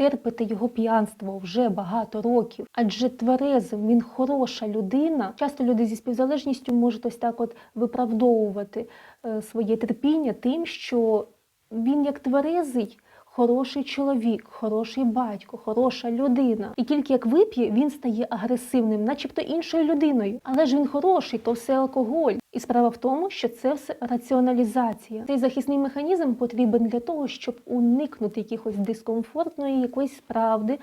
терпите його п'янство вже багато років, адже тверезим він хороша людина. Часто люди зі співзалежністю можуть ось так от виправдовувати е, своє терпіння тим, що він як тверезий. Хороший чоловік, хороший батько, хороша людина. І тільки як вип'є, він стає агресивним, начебто іншою людиною. Але ж він хороший, то все алкоголь. І справа в тому, що це все раціоналізація. Цей захисний механізм потрібен для того, щоб уникнути якихось дискомфортної якоїсь правди,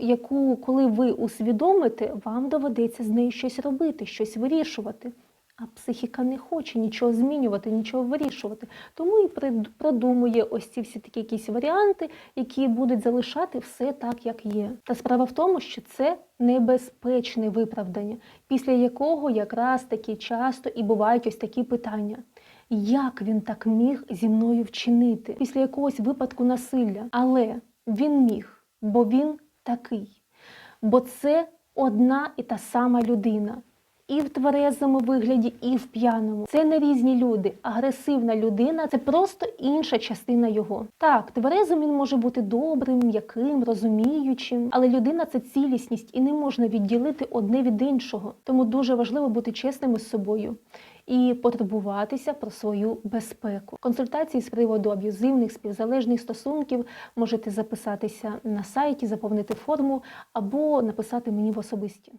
яку, коли ви усвідомите, вам доведеться з нею щось робити, щось вирішувати. А психіка не хоче нічого змінювати, нічого вирішувати. Тому і продумує ось ці всі такі якісь варіанти, які будуть залишати все так, як є. Та справа в тому, що це небезпечне виправдання, після якого якраз таки часто і бувають ось такі питання. Як він так міг зі мною вчинити після якогось випадку насилля? Але він міг, бо він такий. Бо це одна і та сама людина. І в тверезому вигляді, і в п'яному. Це не різні люди. Агресивна людина це просто інша частина його. Так, тверезим він може бути добрим, м'яким, розуміючим, але людина це цілісність і не можна відділити одне від іншого. Тому дуже важливо бути чесними з собою і потурбуватися про свою безпеку. Консультації з приводу аб'юзивних співзалежних стосунків можете записатися на сайті, заповнити форму або написати мені в особисті.